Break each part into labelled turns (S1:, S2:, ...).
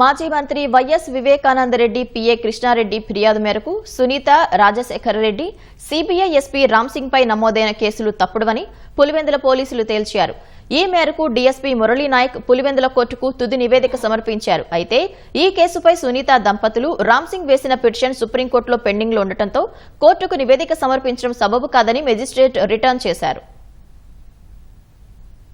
S1: మాజీ మంత్రి YS Vivekananda Reddy PA Krishna Reddy ఫిర్యాదు మేరకు సునీత రాజశేఖర రెడ్డి సిబిఐ ఎస్పీ రామ్సింగ్ పై నమోదైన కేసులు తప్పుడువని పులివెందుల పోలీసులు తేల్చారు. ఈ మేరకు డీఎస్పీ మురళీనాయక్ పులివెందుల కోర్టుకు తుది నివేదిక సమర్పించారు. అయితే ఈ కేసుపై సునీత దంపతులు రామ్సింగ్ వేసిన పిటిషన్ సుప్రీంకోర్టులో పెండింగ్లో ఉండటంతో కోర్టుకు నివేదిక సమర్పించడం సబబు కాదని మెజిస్ట్రేట్ రిటర్న్ చేశారు.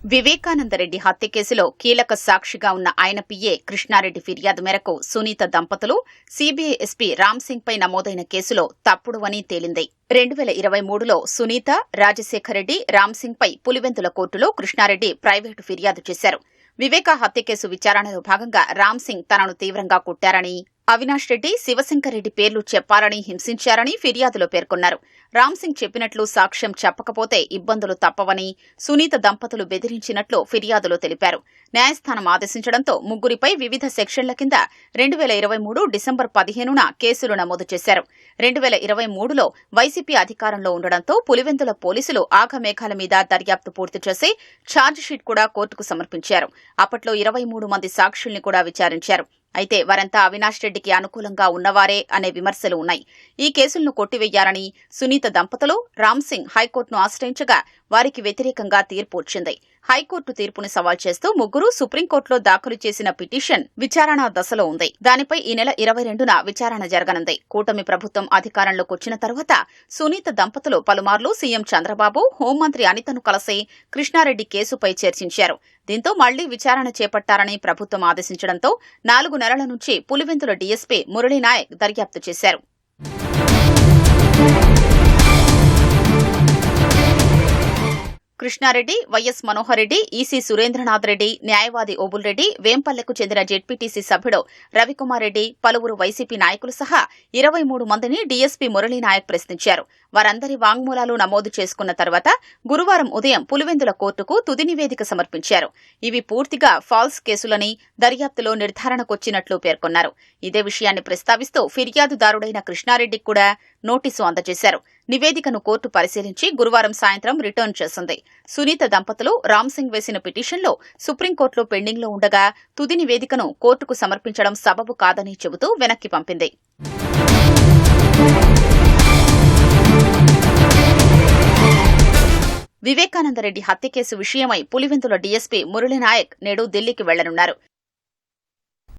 S2: వివేకానందరెడ్డి హత్య కేసులో కీలక సాక్షిగా ఉన్న ఆయన పిఏ కృష్ణారెడ్డి ఫిర్యాదు మేరకు సునీత దంపతులు సీబీఐ ఎస్పీ రామ్ సింగ్ పై నమోదైన కేసులో తప్పుడు అని తేలింది. రెండు వేల ఇరవై మూడులో సునీత రాజశేఖర రెడ్డి రామ్ సింగ్ పై పులివెందుల కోర్టులో కృష్ణారెడ్డి ప్రైవేటు ఫిర్యాదు చేశారు. వివేకా హత్య కేసు విచారణలో భాగంగా రామ్ సింగ్ తనను తీవ్రంగా కొట్టారని అవినాష్ రెడ్డి శివశంకర్ రెడ్డి పేర్లు చెప్పారని హింసించారని ఫిర్యాదులో పేర్కొన్నారు. రామ్ సింగ్ చెప్పినట్లు సాక్ష్యం చెప్పకపోతే ఇబ్బందులు తప్పవని సునీత దంపతులు బెదిరించినట్లు ఫిర్యాదులో తెలిపారు. న్యాయస్థానం ఆదేశించడంతో ముగ్గురిపై వివిధ సెక్షన్ల కింద రెండు వేల ఇరవై మూడు డిసెంబర్ పదిహేనున కేసులు నమోదు చేశారు. రెండు వేల ఇరవై మూడులో వైసీపీ అధికారంలో ఉండడంతో పులివెందుల పోలీసులు ఆఘమేఘాల మీద దర్యాప్తు పూర్తి చేసి ఛార్జిషీట్ కూడా కోర్టుకు సమర్పించారు. అప్పట్లో ఇరవై మూడు మంది సాక్షుల్ని కూడా విచారించారు. అయితే వారంతా అవినాష్ రెడ్డికి అనుకూలంగా ఉన్నవారే అనే విమర్శలు ఉన్నాయి. ఈ కేసులను కొట్టివేయాలని సునీత దంపతులు రామ్ సింగ్ హైకోర్టును ఆశ్రయించగా వారికి వ్యతిరేకంగా తీర్పు వచ్చింది. హైకోర్టు తీర్పును సవాల్ చేస్తూ ముగ్గురు సుప్రీంకోర్టులో దాఖలు చేసిన పిటిషన్ విచారణ దశలో ఉంది. దానిపై ఈ నెల ఇరవై రెండున విచారణ జరగనుంది. కూటమి ప్రభుత్వం అధికారంలోకి వచ్చిన తర్వాత సునీత దంపతులు పలుమార్లు సీఎం చంద్రబాబు హోంమంత్రి అనితను కలిసి కృష్ణారెడ్డి కేసుపై చర్చించారు. దీంతో మళ్ళీ విచారణ చేపట్టారని ప్రభుత్వం ఆదేశించడంతో నాలుగు నెలల నుంచి పులివెందుల డీఎస్పీ మురళీనాయక్ దర్యాప్తు చేశారు. కృష్ణారెడ్డి వైఎస్ మనోహర్ రెడ్డి ఈసీ సురేంద్రనాథ్ రెడ్డి న్యాయవాది ఓబుల్ రెడ్డి వేంపల్లెకు చెందిన జెడ్పీటీసీ సభ్యుడు రవికుమార్ రెడ్డి పలువురు వైసీపీ నాయకులు సహా ఇరవై మూడు మందిని డీఎస్పీ మురళీనాయక్ ప్రశ్నించారు. వారందరి వాంగ్మూలాలు నమోదు చేసుకున్న తర్వాత గురువారం ఉదయం పులివెందుల కోర్టుకు తుది నివేదిక సమర్పించారు. ఇవి పూర్తిగా ఫాల్స్ కేసులని దర్యాప్తులో నిర్ధారణకొచ్చినట్లు పేర్కొన్నారు. ఇదే విషయాన్ని ప్రస్తావిస్తూ ఫిర్యాదుదారుడైన కృష్ణారెడ్డికి కూడా నోటీసు అందజేశారు. నివేదికను కోర్టు పరిశీలించి గురువారం సాయంత్రం రిటర్న్ చేసింది. సునీత దంపతులు రామ్ సింగ్ వేసిన పిటిషన్లో సుప్రీంకోర్టులో పెండింగ్లో ఉండగా తుది నివేదికను కోర్టుకు సమర్పించడం సబబు కాదని చెబుతూ వెనక్కి పంపింది. వివేకానందరెడ్డి హత్య కేసు విషయమై పులివెందుల డీఎస్పీ మురళీనాయక్ నేడు ఢిల్లీకి వెళ్ళనున్నారు.